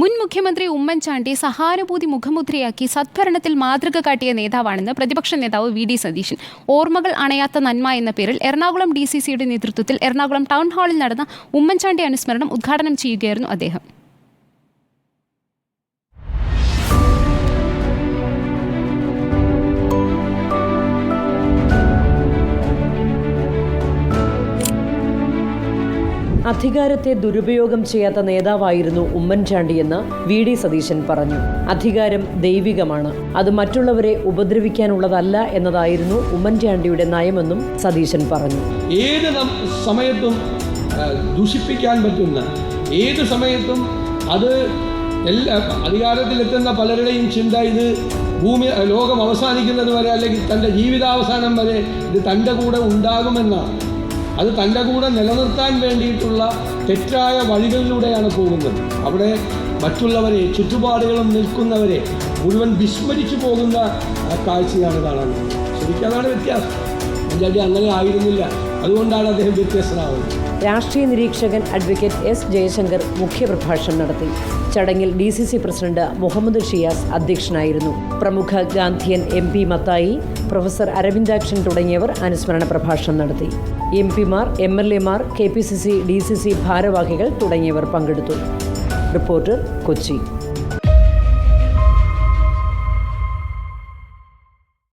മുൻ മുഖ്യമന്ത്രി ഉമ്മൻചാണ്ടി സഹാനുഭൂതി മുഖമുദ്രയാക്കി സദ്ഭരണത്തിൽ മാതൃക കാട്ടിയ നേതാവാണെന്ന് പ്രതിപക്ഷ നേതാവ് വി ഡി സതീശൻ. ഓർമ്മകൾ അണയാത്ത നന്മ എന്ന പേരിൽ എറണാകുളം ഡി സി സിയുടെ നേതൃത്വത്തിൽ എറണാകുളം ടൗൺ ഹാളിൽ നടന്ന ഉമ്മൻചാണ്ടി അനുസ്മരണം ഉദ്ഘാടനം ചെയ്യുകയായിരുന്നു അദ്ദേഹം. അധികാരത്തെ ദുരുപയോഗം ചെയ്യാത്ത നേതാവായിരുന്നു ഉമ്മൻചാണ്ടിയെന്ന് വി ഡി സതീശൻ പറഞ്ഞു. അധികാരം ദൈവികമാണ്. അത് മറ്റുള്ളവരെ ഉപദ്രവിക്കാനുള്ളതല്ല എന്നതായിരുന്നു ഉമ്മൻചാണ്ടിയുടെ നയമെന്നും സതീശൻ പറഞ്ഞു. ഏത് സമയത്തും ദുഷിപ്പിക്കാൻ പറ്റുന്ന ഏത് സമയത്തും അത് എല്ലാ അധികാരത്തിലെത്തുന്ന പലരുടെയും ചിന്ത ഇത് ഭൂമി ലോകം അവസാനിക്കുന്നത് വരെ അല്ലെങ്കിൽ തന്റെ ജീവിതാവസാനം വരെ ഇത് തന്റെ കൂടെ ഉണ്ടാകുമെന്നാണ്. അത് തന്റെ കൂടെ നിലനിർത്താൻ വേണ്ടിയിട്ടുള്ള തെറ്റായ വഴികളിലൂടെയാണ് പോകുന്നത്. അവിടെ മറ്റുള്ളവരെ ചുറ്റുപാടുകളും നിൽക്കുന്നവരെ മുഴുവൻ വിസ്മരിച്ചു പോകുന്ന കാഴ്ചയാണ് കാണാൻ. ശരിക്കും അതാണ് വ്യത്യാസം. ഉമ്മൻചാണ്ടി അങ്ങനെ ആയിരുന്നില്ല. അതുകൊണ്ടാണ് അദ്ദേഹം വ്യത്യസ്തനാവുന്നത്. രാഷ്ട്രീയ നിരീക്ഷകൻ അഡ്വക്കേറ്റ് എസ് ജയശങ്കർ മുഖ്യപ്രഭാഷണം നടത്തി. ചടങ്ങിൽ D C C president Muhammad Shiyas അധ്യക്ഷനായിരുന്നു. പ്രമുഖ Gandhian M P Mathai professor Aravindakshan തുടങ്ങിയവർ അനുസ്മരണ പ്രഭാഷണം നടത്തി. എം പിമാർ എം എൽ എമാർ K P C C D C C ഭാരവാഹികൾ തുടങ്ങിയവർ പങ്കെടുത്തു. റിപ്പോർട്ടർ കൊച്ചി.